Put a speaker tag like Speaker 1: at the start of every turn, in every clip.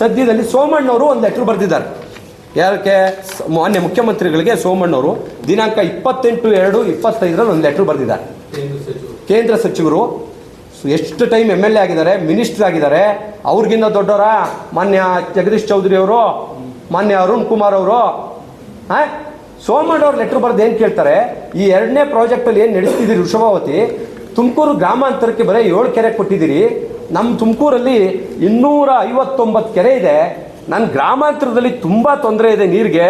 Speaker 1: ಸದ್ಯದಲ್ಲಿ ಸೋಮಣ್ಣವರು ಒಂದು ಲೆಟರ್ ಬರೆದಿದ್ದಾರೆ. ಯಾರಕ್ಕೆ ಮಾನ್ಯ ಮುಖ್ಯಮಂತ್ರಿಗಳಿಗೆ ಸೋಮಣ್ಣವರು ದಿನಾಂಕ ಇಪ್ಪತ್ತೆಂಟು ಎರಡು ಇಪ್ಪತ್ತೈದರಲ್ಲಿ ಒಂದು ಲೆಟರ್ ಬರೆದಿದ್ದಾರೆ. ಕೇಂದ್ರ ಸಚಿವರು. ಎಷ್ಟು ಟೈಮ್ ಎಂ ಎಲ್ ಎ ಆಗಿದ್ದಾರೆ ಮಿನಿಸ್ಟರ್ ಆಗಿದ್ದಾರೆ ಅವ್ರಿಗಿಂತ ದೊಡ್ಡವರ? ಮಾನ್ಯ ಜಗದೀಶ್ ಚೌಧರಿ ಅವರು ಮಾನ್ಯ ಅರುಣ್ ಕುಮಾರ್ ಅವರು. ಹಾಂ? ಸೋಮಣ್ಣವ್ರು ಲೆಟರ್ ಬರೆದು ಏನು ಕೇಳ್ತಾರೆ? ಈ ಎರಡನೇ ಪ್ರಾಜೆಕ್ಟಲ್ಲಿ ಏನು ನಡೆಸ್ತಿದ್ದೀರಿ ವೃಷಭಾವತಿ ತುಮಕೂರು ಗ್ರಾಮಾಂತರಕ್ಕೆ ಬರೀ ಏಳು ಕೆರೆ ಕೊಟ್ಟಿದ್ದೀರಿ. ನಮ್ಮ ತುಮಕೂರಲ್ಲಿ ಇನ್ನೂರ ಐವತ್ತೊಂಬತ್ತು ಕೆರೆ ಇದೆ. ನನ್ನ ಗ್ರಾಮಾಂತರದಲ್ಲಿ ತುಂಬ ತೊಂದರೆ ಇದೆ ನೀರಿಗೆ.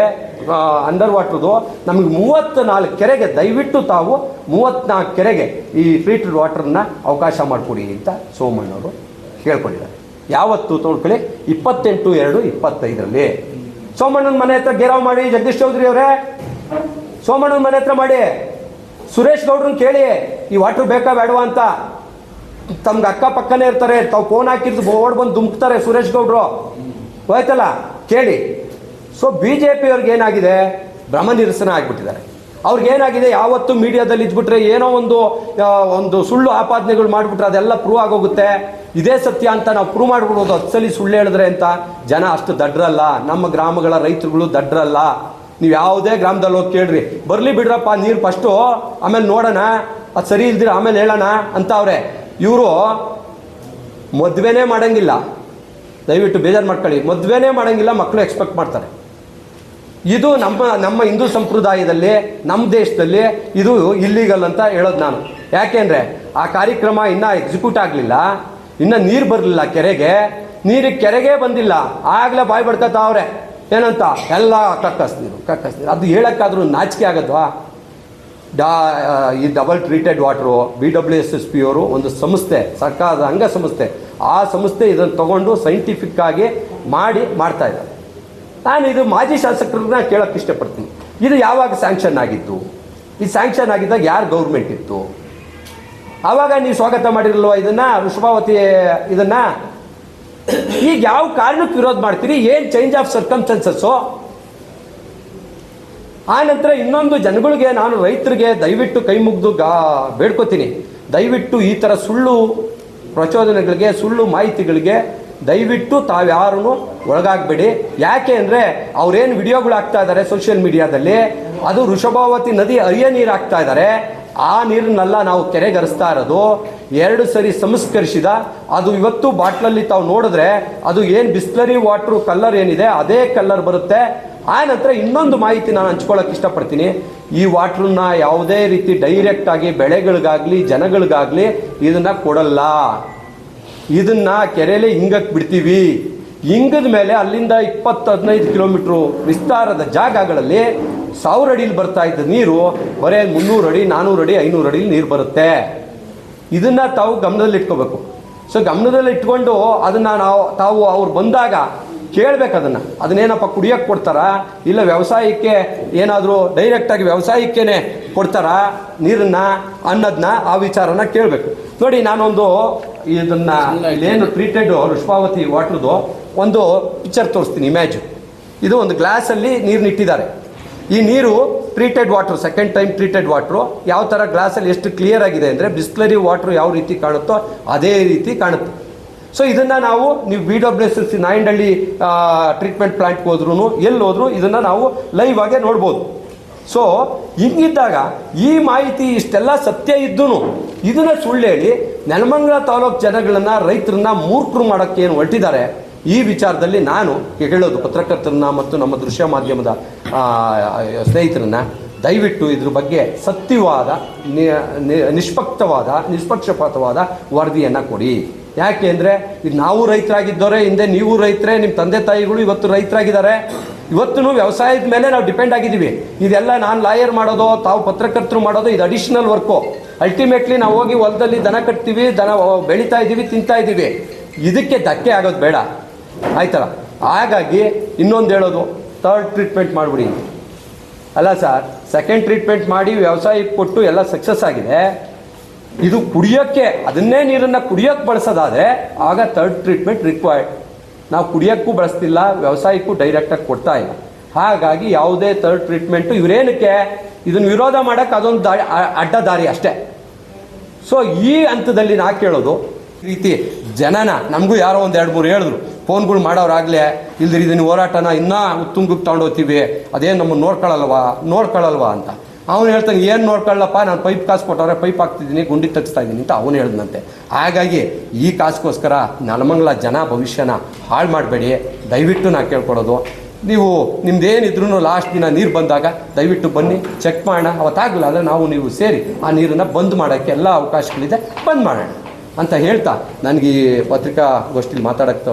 Speaker 1: ಅಂಡರ್ ವಾಟ್ರದು ನಮಗೆ ಮೂವತ್ತ ನಾಲ್ಕು ಕೆರೆಗೆ ದಯವಿಟ್ಟು ತಾವು ಮೂವತ್ತ್ನಾಲ್ಕು ಕೆರೆಗೆ ಈ ಟ್ರೀಟೆಡ್ ವಾಟರ್ನ ಅವಕಾಶ ಮಾಡಿಕೊಡಿ ಅಂತ ಸೋಮಣ್ಣವರು ಕೇಳ್ಕೊಂಡಿದ್ದಾರೆ ಯಾವತ್ತು ತೋಡ್ಕೊಳ್ಳಿ ಇಪ್ಪತ್ತೆಂಟು ಎರಡು ಇಪ್ಪತ್ತೈದರಲ್ಲಿ. ಸೋಮಣ್ಣನ ಮನೆ ಹತ್ರ ಗೆರಾವ್ ಮಾಡಿ, ಜಗದೀಶ್ ಚೌಧರಿ ಅವರೇ. ಸೋಮಣ್ಣನ ಮನೆ ಹತ್ರ ಮಾಡಿ. ಸುರೇಶ್ ಗೌಡ್ರನ್ನ ಕೇಳಿ, ಈ ವಾಟರ್ ಬೇಕಾ ಬೇಡವಾ ಅಂತ. ತಮ್ಗೆ ಅಕ್ಕಪಕ್ಕನೇ ಇರ್ತಾರೆ, ತಾವು ಫೋನ್ ಹಾಕಿದ್ದು ಓಡ್ ಬಂದು ದುಮ್ಕ್ತಾರೆ ಸುರೇಶ್ ಗೌಡ್ರು. ಹೋಯ್ತಲ್ಲ? ಕೇಳಿ. ಸೊ ಬಿ ಜೆ ಪಿಯವ್ರಿಗೆ ಏನಾಗಿದೆ? ಭ್ರಮ ನಿರಸನ ಆಗಿಬಿಟ್ಟಿದ್ದಾರೆ. ಅವ್ರಿಗೆ ಏನಾಗಿದೆ? ಯಾವತ್ತು ಮೀಡಿಯಾದಲ್ಲಿ ಇದ್ಬಿಟ್ರೆ ಏನೋ ಒಂದು ಒಂದು ಸುಳ್ಳು ಆಪಾದನೆಗಳು ಮಾಡಿಬಿಟ್ರೆ ಅದೆಲ್ಲ ಪ್ರೂವ್ ಆಗೋಗುತ್ತೆ. ಇದೇ ಸತ್ಯ ಅಂತ ನಾವು ಪ್ರೂವ್ ಮಾಡ್ಬಿಡ್ಬೋದು. ಹತ್ತು ಸುಳ್ಳು ಹೇಳಿದ್ರೆ ಅಂತ ಜನ ಅಷ್ಟು ದಡ್ರಲ್ಲ. ನಮ್ಮ ಗ್ರಾಮಗಳ ರೈತರುಗಳು ದಡ್ರಲ್ಲ. ನೀವು ಯಾವುದೇ ಗ್ರಾಮದಲ್ಲಿ ಹೋಗಿ ಕೇಳ್ರಿ. ಬರಲಿ ಬಿಡ್ರಪ್ಪ ನೀರು ಫಸ್ಟು ಆಮೇಲೆ ನೋಡೋಣ. ಅದು ಸರಿ ಇಲ್ದಿರ ಆಮೇಲೆ ಹೇಳೋಣ ಅಂತ ಅವ್ರೆ. ಇವರು ಮದುವೆನೇ ಮಾಡಂಗಿಲ್ಲ. ದಯವಿಟ್ಟು ಬೇಜಾರು ಮಾಡ್ಕೊಳ್ಳಿ. ಮದುವೆನೇ ಮಾಡಂಗಿಲ್ಲ ಮಕ್ಕಳು ಎಕ್ಸ್ಪೆಕ್ಟ್ ಮಾಡ್ತಾರೆ. ಇದು ನಮ್ಮ ನಮ್ಮ ಹಿಂದೂ ಸಂಪ್ರದಾಯದಲ್ಲಿ, ನಮ್ಮ ದೇಶದಲ್ಲಿ ಇದು ಇಲ್ಲಿಗಲ್ ಅಂತ ಹೇಳೋದು ನಾನು. ಯಾಕೆಂದ್ರೆ ಆ ಕಾರ್ಯಕ್ರಮ ಇನ್ನೂ ಎಕ್ಸಿಕ್ಯೂಟ್ ಆಗಲಿಲ್ಲ. ಇನ್ನೂ ನೀರು ಬರಲಿಲ್ಲ ಕೆರೆಗೆ. ನೀರು ಕೆರೆಗೆ ಬಂದಿಲ್ಲ. ಆಗಲೇ ಬಾಯ್ ಬಡ್ಕತಾವ್ರೆ ಏನಂತ? ಎಲ್ಲ ಕಕ್ಕಸ್ತೀರು ಕಕ್ಕಸ್ತೀರು ಅದು ಹೇಳಕ್ಕಾದ್ರೂ ನಾಚಿಕೆ ಆಗದ್ವಾ? ಡಾ ಈ double treated water B W S S P ಅವರು ಒಂದು ಸಂಸ್ಥೆ, ಸರ್ಕಾರದ ಅಂಗ ಸಂಸ್ಥೆ ಆ ಸಂಸ್ಥೆ ಇದನ್ನು ತಗೊಂಡು ಸೈಂಟಿಫಿಕ್ ಆಗಿ ಮಾಡಿ ಮಾಡ್ತಾ ಇದ್ದಾರೆ. ನಾನು ಇದು ಮಾಜಿ ಶಾಸಕರನ್ನ ಕೇಳೋಕ್ಕೆ ಇಷ್ಟಪಡ್ತೀನಿ. ಇದು ಯಾವಾಗ ಸ್ಯಾಂಕ್ಷನ್ ಆಗಿತ್ತು? ಈ ಸ್ಯಾಂಕ್ಷನ್ ಆಗಿದ್ದಾಗ ಯಾರು ಗೌರ್ಮೆಂಟ್ ಇತ್ತು? ಆವಾಗ ನೀವು ಸ್ವಾಗತ ಮಾಡಿರಲ್ವ ಇದನ್ನ? ವೃಷಭಾವತಿ ಇದನ್ನ? ಈಗ ಯಾವ ಕಾರಣಕ್ಕೆ ವಿರೋಧ ಮಾಡ್ತೀರಿ? ಏನು ಚೇಂಜ್ ಆಫ್ ಸರ್ಕಮ್ಸ್ಟೆನ್ಸಸ್ಸು ಆ ನಂತರ ಇನ್ನೊಂದು ಜನಗಳಿಗೆ ನಾನು ರೈತರಿಗೆ ದಯವಿಟ್ಟು ಕೈ ಮುಗಿದು ಗಾ, ಬೇಡ್ಕೋತೀನಿ. ದಯವಿಟ್ಟು ಈ ಥರ ಸುಳ್ಳು ಪ್ರಚೋದನೆಗಳಿಗೆ, ಸುಳ್ಳು ಮಾಹಿತಿಗಳಿಗೆ ದಯವಿಟ್ಟು ತಾವ್ಯಾರೂ ಒಳಗಾಗಬೇಡಿ. ಯಾಕೆ ಅಂದರೆ ಅವ್ರೇನು ವಿಡಿಯೋಗಳು ಹಾಕ್ತಾ ಇದ್ದಾರೆ ಸೋಷಿಯಲ್ ಮೀಡಿಯಾದಲ್ಲಿ, ಅದು ವೃಷಭಾವತಿ ನದಿ ಅರಿಯ ನೀರು ಹಾಕ್ತಾ ಇದ್ದಾರೆ ಆ ನೀರನ್ನೆಲ್ಲ ನಾವು ಕೆರೆಗರಿಸ್ತಾ ಇರೋದು, ಎರಡು ಸರಿ ಸಂಸ್ಕರಿಸಿದ, ಅದು ಇವತ್ತು ಬಾಟ್ಲಲ್ಲಿ ತಾವು ನೋಡಿದ್ರೆ ಅದು ಏನು ಬಿಸ್ಲರಿ ವಾಟ್ರು ಕಲ್ಲರ್ ಏನಿದೆ, ಅದೇ ಕಲ್ಲರ್ ಬರುತ್ತೆ. ಆ ನಂತರ ಇನ್ನೊಂದು ಮಾಹಿತಿ ನಾನು ಹಂಚ್ಕೊಳ್ಳೋಕೆ ಇಷ್ಟಪಡ್ತೀನಿ. ಈ ವಾಟ್ರನ್ನ ಯಾವುದೇ ರೀತಿ ಡೈರೆಕ್ಟ್ ಆಗಿ ಬೆಳೆಗಳಿಗಾಗ್ಲಿ, ಜನಗಳಿಗಾಗ್ಲಿ ಇದನ್ನ ಕೊಡಲ್ಲ. ಇದನ್ನ ಕೆರೆಯಲ್ಲಿ ಹಿಂಗಕ್ಕೆ ಬಿಡ್ತೀವಿ. ಹಿಂಗದ ಮೇಲೆ ಅಲ್ಲಿಂದ ಇಪ್ಪತ್ತು ಹದಿನೈದು ಕಿಲೋಮೀಟ್ರು ವಿಸ್ತಾರದ ಜಾಗಗಳಲ್ಲಿ ಸಾವಿರ ಅಡಿಲಿ ಬರ್ತಾ ಇದ್ದ ನೀರು, ಬರೇ ಮುನ್ನೂರು ಅಡಿ ನಾನ್ನೂರು ಅಡಿ, ಐನೂರು ಅಡಿಲಿ ನೀರು ಬರುತ್ತೆ. ಇದನ್ನ ತಾವು ಗಮನದಲ್ಲಿ ಇಟ್ಕೋಬೇಕು ಸೊ ಗಮನದಲ್ಲಿ ಇಟ್ಕೊಂಡು ಅದನ್ನ ನಾವು, ತಾವು ಅವ್ರು ಬಂದಾಗ ಕೇಳ್ಬೇಕು ಅದನ್ನ. ಅದನ್ನೇನಪ್ಪ ಕುಡಿಯಕ್ಕೆ ಕೊಡ್ತಾರಾ? ಇಲ್ಲ ವ್ಯವಸಾಯಕ್ಕೆ ಏನಾದರೂ ಡೈರೆಕ್ಟಾಗಿ ವ್ಯವಸಾಯಕ್ಕೇನೆ ಕೊಡ್ತಾರಾ? ನೀರನ್ನ ಅನ್ನೋದನ್ನ ಆ ವಿಚಾರನ ಕೇಳಬೇಕು. ನೋಡಿ, ನಾನೊಂದು ಇದನ್ನ ಏನು ಟ್ರೀಟೆಡ್ ವೃಷ್ಪಾವತಿ ವಾಟರ್ದು ಒಂದು ಪಿಕ್ಚರ್ ತೋರಿಸ್ತೀನಿ ಇಮ್ಯಾಜ್ ಇದು ಒಂದು ಗ್ಲಾಸಲ್ಲಿ ನೀರನ್ನ ಇಟ್ಟಿದ್ದಾರೆ ಈ ನೀರು treated water second time treated water ಯಾವ ಥರ ಗ್ಲಾಸಲ್ಲಿ ಎಷ್ಟು ಕ್ಲಿಯರ್ ಆಗಿದೆ ಅಂದರೆ ಬಿಸ್ಲರಿ ವಾಟ್ರು ಯಾವ ರೀತಿ ಕಾಣುತ್ತೋ ಅದೇ ರೀತಿ ಕಾಣುತ್ತೆ. ಸೊ ಇದನ್ನ ನಾವು, ನೀವು B W S S C Nayandahalli treatment ಪ್ಲಾಂಟ್ಗೆ ಹೋದ್ರೂ ಎಲ್ಲಿ ಹೋದ್ರು ಇದನ್ನ ನಾವು ಲೈವ್ ಆಗೇ ನೋಡ್ಬೋದು. ಸೊ ಹಿಂಗಿದ್ದಾಗ ಈ ಮಾಹಿತಿ ಇಷ್ಟೆಲ್ಲ ಸತ್ಯ ಇದ್ದೂ ಇದನ್ನ ಸುಳ್ಳು ಹೇಳಿ ನೆಲಮಂಗಲ ತಾಲೂಕು ಜನಗಳನ್ನ ರೈತರನ್ನ ಮೂರ್ಖರು ಮಾಡೋಕ್ಕೆ ಏನು ಹೊರಟಿದ್ದಾರೆ ಈ ವಿಚಾರದಲ್ಲಿ ನಾನು ಹೇಳೋದು ಪತ್ರಕರ್ತರನ್ನ ಮತ್ತು ನಮ್ಮ ದೃಶ್ಯ ಮಾಧ್ಯಮದ ಸ್ನೇಹಿತರನ್ನ ದಯವಿಟ್ಟು ಇದ್ರ ಬಗ್ಗೆ ಸತ್ಯವಾದ ನಿಷ್ಪಕ್ಷವಾದ, ನಿಷ್ಪಕ್ಷಪಾತವಾದ ವರದಿಯನ್ನು ಕೊಡಿ. ಯಾಕೆ ಅಂದರೆ ಇದು ನಾವು ರೈತರಾಗಿದ್ದವರೇ, ಹಿಂದೆ ನೀವು ರೈತರೇ ನಿಮ್ಮ ತಂದೆ ತಾಯಿಗಳು ಇವತ್ತು ರೈತರಾಗಿದ್ದಾರೆ. ಇವತ್ತು ವ್ಯವಸಾಯದ ಮೇಲೆ ನಾವು ಡಿಪೆಂಡ್ ಆಗಿದ್ದೀವಿ. ಇದೆಲ್ಲ ನಾನು ಲಾಯರ್ ಮಾಡೋದು, ತಾವು ಪತ್ರಕರ್ತರು ಮಾಡೋದು, ಇದು ಅಡಿಷನಲ್ ವರ್ಕು ಅಲ್ಟಿಮೇಟ್ಲಿ ನಾವು ಹೋಗಿ ಹೊಲದಲ್ಲಿ ದನ ಕಟ್ತೀವಿ, ದನ ಬೆಳೀತಾ ಇದ್ದೀವಿ ತಿಂತಾ ಇದ್ದೀವಿ ಇದಕ್ಕೆ ಧಕ್ಕೆ ಆಗೋದು ಬೇಡ. ಆಯ್ತಲ್ಲ? ಹಾಗಾಗಿ ಇನ್ನೊಂದು ಹೇಳೋದು ಥರ್ಡ್ ಟ್ರೀಟ್ಮೆಂಟ್ ಮಾಡಿಬಿಡಿ ಅಲ್ಲ ಸರ್ ಸೆಕೆಂಡ್ ಟ್ರೀಟ್ಮೆಂಟ್ ಮಾಡಿ ವ್ಯವಸಾಯಕ್ಕೆ ಕೊಟ್ಟು ಎಲ್ಲ ಸಕ್ಸಸ್ ಆಗಿದೆ. ಇದು ಕುಡಿಯೋಕ್ಕೆ, ಅದನ್ನೇ ನೀರನ್ನು ಕುಡಿಯೋಕ್ಕೆ ಬಳಸೋದಾದ್ರೆ, ಆಗ ಥರ್ಡ್ ಟ್ರೀಟ್ಮೆಂಟ್ ರಿಕ್ವೈರ್ಡ್ ನಾವು ಕುಡಿಯೋಕ್ಕೂ ಬಳಸ್ತಿಲ್ಲ, ವ್ಯವಸಾಯಕ್ಕೂ ಡೈರೆಕ್ಟಾಗಿ ಕೊಡ್ತಾ ಇಲ್ಲ. ಹಾಗಾಗಿ ಯಾವುದೇ ಥರ್ಡ್ ಟ್ರೀಟ್ಮೆಂಟು ಇವರೇನಕ್ಕೆ? ಇದನ್ನು ವಿರೋಧ ಮಾಡೋಕ್ಕೆ ಅದೊಂದು ದಾರಿ, ಅಡ್ಡ ದಾರಿ ಅಷ್ಟೇ. ಸೊ ಈ ಹಂತದಲ್ಲಿ ನಾ ಕೇಳೋದು ರೀತಿ ಜನನ. ನಮಗೂ ಯಾರೋ ಒಂದು ಎರಡು ಮೂರು ಹೇಳಿದ್ರು. ಫೋನ್ಗಳು ಮಾಡೋರಾಗಲೇ ಇಲ್ದಿರಿ ಇದನ್ನ ಹೋರಾಟನ ಇನ್ನೂ ಉತ್ತುಂಗಕ್ಕೆ ತೊಗೊಂಡೋಗ್ತೀವಿ. ಅದೇನು ನಮ್ಮನ್ನು ನೋಡ್ಕೊಳ್ಳಲ್ವಾ? ನೋಡ್ಕೊಳ್ಳಲ್ವಾ ಅಂತ. ಅವನು ಹೇಳ್ತಾನೆ, ಏನು ನೋಡ್ಕೊಳ್ಳಪ್ಪ? ನಾನು ಪೈಪ್ ಕಾಸು ಕೊಟ್ಟವ್ರೆ, ಪೈಪ್ ಹಾಕ್ತಿದ್ದೀನಿ, ಗುಂಡಿ ತಗ್ಸ್ತಾ ಇದ್ದೀನಿ ಅಂತ ಅವನು ಹೇಳ್ದಂತೆ ಹಾಗಾಗಿ ಈ ಕಾಸ್ಗೋಸ್ಕರ ನಲಮಂಗಲ ಜನ ಭವಿಷ್ಯನ ಹಾಳು ಮಾಡಬೇಡಿ. ದಯವಿಟ್ಟು ನಾನು ಕೇಳ್ಕೊಡೋದು. ನೀವು ನಿಮ್ದೇನಿದ್ರು ಲಾಸ್ಟ್ ದಿನ ನೀರು ಬಂದಾಗ ದಯವಿಟ್ಟು ಬನ್ನಿ ಚೆಕ್ ಮಾಡೋಣ. ಅವತ್ತಾಗಲಿಲ್ಲ ಅಂದರೆ ನಾವು ನೀವು ಸೇರಿ ಆ ನೀರನ್ನು ಬಂದ್ ಮಾಡೋಕ್ಕೆ ಎಲ್ಲ ಅವಕಾಶಗಳಿದೆ. ಬಂದ್ ಮಾಡೋಣ. ಅಂತ ಹೇಳ್ತಾ ನನಗೆ ಈ ಪತ್ರಿಕಾಗೋಷ್ಠಿಲಿ ಮಾತಾಡಕ್ಕೆ